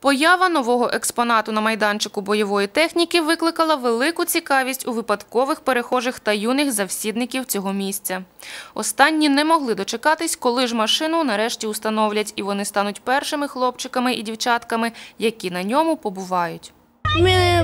Поява нового експонату на майданчику бойової техніки викликала велику цікавість у випадкових перехожих та юних завсідників цього місця. Останні не могли дочекатись, коли ж машину нарешті установлять, і вони стануть першими хлопчиками і дівчатками, які на ньому побувають.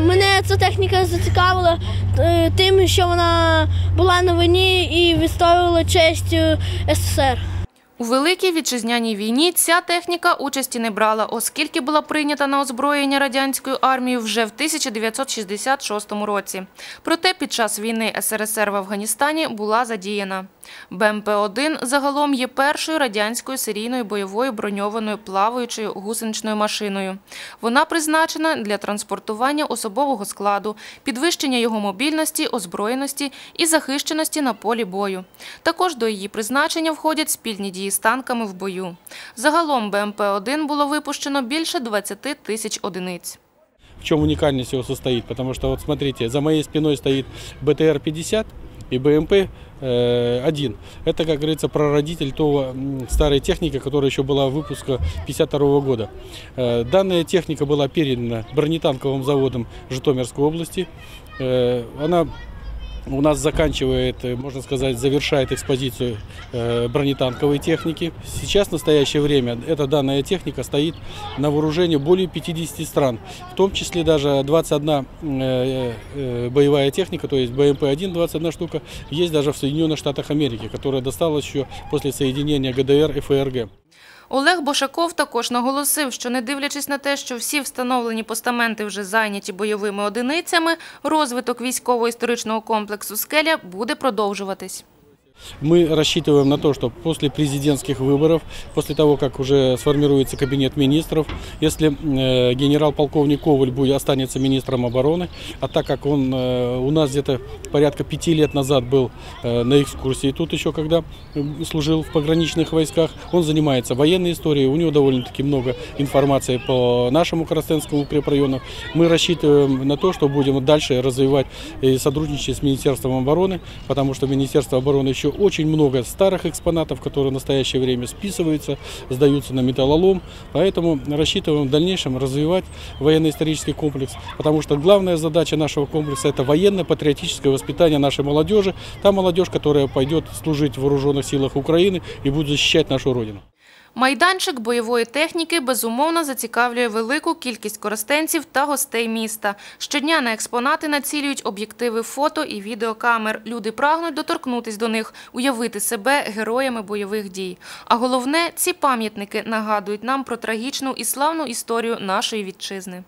Мене, ця техніка зацікавила е, тим, що вона була на війні і відстоювала честь е, СССР. У Великій вітчизняній війні ця техніка участі не брала, оскільки була прийнята на озброєння радянською армією вже в 1966 році. Проте під час війни СРСР в Афганістані була задіяна. БМП-1 загалом є першою радянською серійною бойовою броньованою плаваючою гусеничною машиною. Вона призначена для транспортування особового складу, підвищення його мобільності, озброєності і захищеності на полі бою. Також до її призначення входять спільні дії з танками в бою. Загалом БМП-1 було випущено більше 20 тисяч одиниць. В чем уникальность его состоит? Потому что вот смотрите, за моей спиной стоит БТР-50 и БМП-1. Это, как говорится, прародитель того м, старой техники, которая еще была выпуска 52 года. Э, Данная техника была передана бронетанковым заводом Житомирской области. Э, Она У нас заканчивает, э, можно сказать, завершает экспозицию э, бронетанковой техники. Сейчас, в настоящее время, эта данная техника стоит на вооружении более 50 стран, в том числе даже 21 э, боевая техника, то есть БМП-1, 21 штука, есть даже в Соединенных Штатах Америки, которая досталась еще после соединения ГДР и ФРГ. Олег Бошаков також наголосив, що не дивлячись на те, що всі встановлені постаменти вже зайняті бойовими одиницями, розвиток військово-історичного комплексу «Скеля» буде продовжуватись. Мы рассчитываем на то, что после президентских выборов, после того, как уже сформируется кабинет министров, если э, генерал-полковник Коваль будет, останется министром обороны, а так как он э, у нас где-то порядка пяти лет назад был э, на экскурсии, тут еще когда служил в пограничных войсках, он занимается военной историей, у него довольно-таки много информации по нашему Коростенскому укрепрайону. Мы рассчитываем на то, что будем дальше развивать и сотрудничать с Министерством обороны, потому что Министерство обороны еще очень много старых экспонатов, которые в настоящее время списываются, сдаются на металлолом. Поэтому рассчитываем в дальнейшем развивать военно-исторический комплекс, потому что главная задача нашего комплекса – это военно-патриотическое воспитание нашей молодежи. Та молодежь, которая пойдет служить в вооруженных силах Украины и будет защищать нашу Родину. Майданчик бойової техніки безумовно зацікавлює велику кількість користенців та гостей міста. Щодня на експонати націлюють об'єктиви фото і відеокамер. Люди прагнуть доторкнутись до них, уявити себе героями бойових дій. А головне, ці пам'ятники нагадують нам про трагічну і славну історію нашої вітчизни.